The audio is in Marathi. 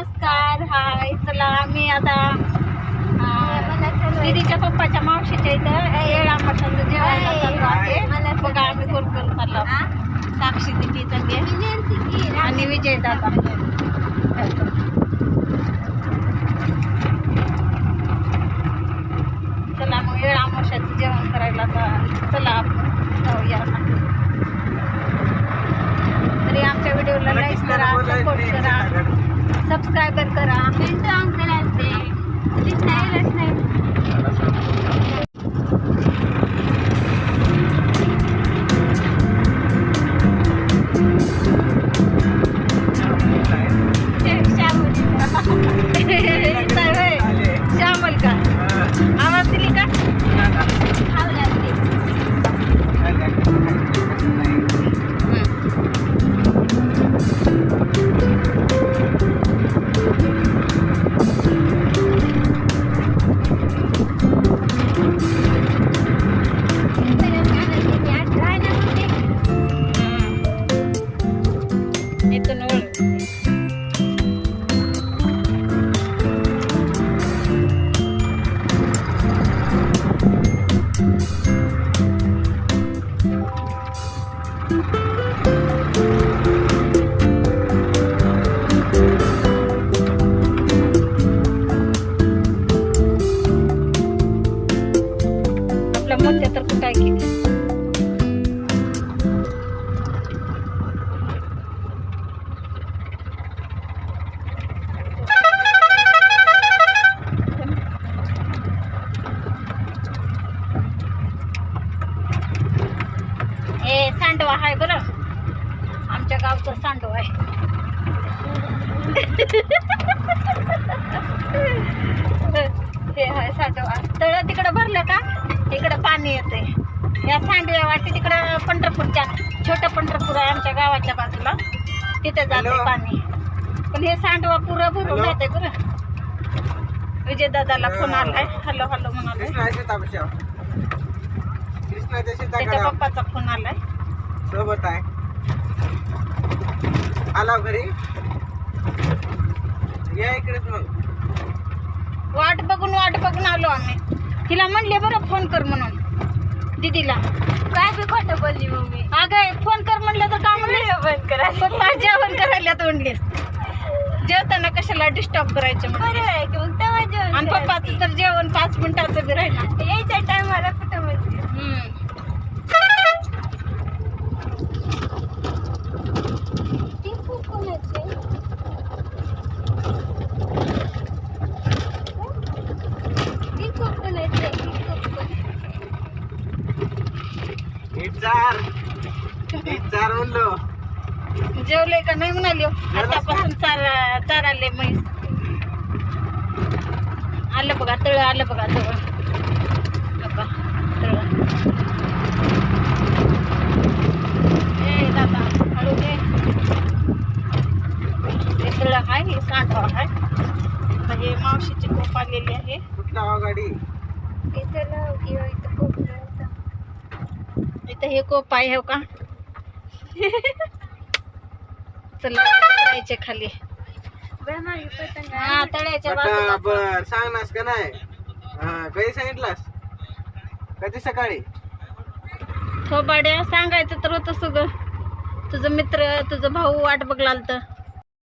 नमस्कार हाय चला आम्ही आता दीदीच्या पप्पाच्या मावशीच्या इथं येळा मठाचं जेवायला चाललो आहे. बघा आम्ही कोण चाललो साक्षी दिदी सगळे आणि विजय दादा चला मग येळा मशाचं जेवण करायला आता चला आपण जाऊया आता. तरी आमच्या व्हिडिओला लाईक करा सपोर्ट करा सबस्क्राईबर करा. श्यामल मोठ्या तर की ए सांडवा आहे बरं. आमच्या गावचं सांडवा आहे. हे आहे सांडवा. तळ तिकडं भरलं का? इकडं पाणी येते या सांडव्या वाटी तिकडं पंढरपूरच्या छोटं पंढरपूर आहे आमच्या गावाच्या बाजूला. तिथे जाते. पाणी. पण हे सांडवा पुरं भरून. जाते बरं. विजय दादाला फोन आलाय. हॅलो हॅलो म्हणाले त्याच्या पप्पाचा फोन आलाय. सोबत आहे. आला घरी? या इकडेच मग. वाट बघून वाट बघून आलो आम्ही. तिला म्हणले बरं फोन कर म्हणून. दीदीला. काय बी खोटं बोलली मम्मी? अगं फोन कर म्हणलं तर का म्हणले बंद करा जेवण करायला तोंडलीस? जेवताना कशाला डिस्टर्ब करायचं आणि पप्पाचं तर जेवण पाच मिनिटाचं बी राहिलं. यायच्या टायमाला म्हणलो. जेवले का? नाही म्हणाले. आतापासून चारा चाराले म्हैस. आलं बघा तळ आलं बघा जवळ बघा तळ. ए दादा हळू दे. हे तळ आहे हे सांडवा आहे म्हणजे मावशीची कोप आलेली आहे. कुठला गाडी इथं लाव किंवा इथं खूप. इथं हे कोप आहे हो का? चला जायचे खाली. हा. तळ्याच्या बाजूला. बर सांगणार का नाही? हा कधी सांगितलास? कधी सकाळी? थोबाड्या सांगायचं तर होतं सगळं. तुझं मित्र तुझं भाऊ वाट बघलाल तर